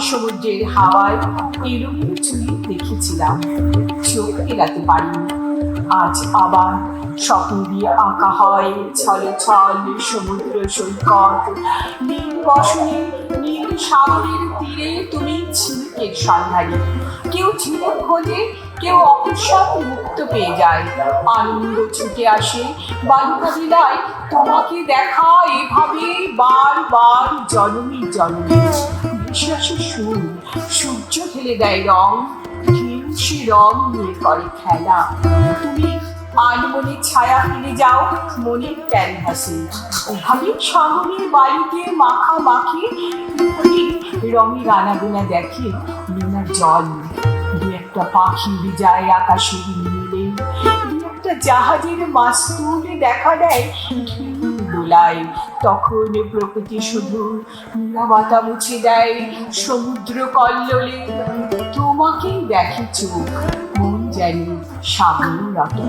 সমুদ্রের হাওয়ায় এলোমেলো চুলি দেখেছিলাম। চোখ এড়াতে পারিনি। আজ আবার স্বপ্ন দিয়ে আঁকা হয় ছলে ছল সমুদ্র সৈকত। নীল বসনে নীল সাগরের তীরে তুমি ঝিনুকের সন্ধানে। কেউ ঝিনুক খোঁজে, কেউ অকস্মাৎ মুক্ত পেয়ে যায়। আনন্দ ছুটে আসে বালুকা বিলায় তোমাকে দেখা এভাবে বারবার জনমী জনমী বিশ্বাসের সুর, সূর্য ঢেলে দেয় রং ঢেউ সে রং নিয়ে করে খেলা। তুমি আনমনে ছায়া ফেলে যাও মনের ক্যানভাসে। ওভাবে সাগরের বালিতে মাখা মাখে রঙের আনাগোনা দেখে নোনার জল। দু একটা পাখি উড়ে যায় আকাশের নীলে দু একটা জাহাজের মাস্তুলে দেখা দেয় দোলায় তখন প্রকৃতি শুধু নীরবতা মুছে দেয় সমুদ্র কল্লোলে তোমাকেই দেখে চোখ, মন যেন সাগর রটে।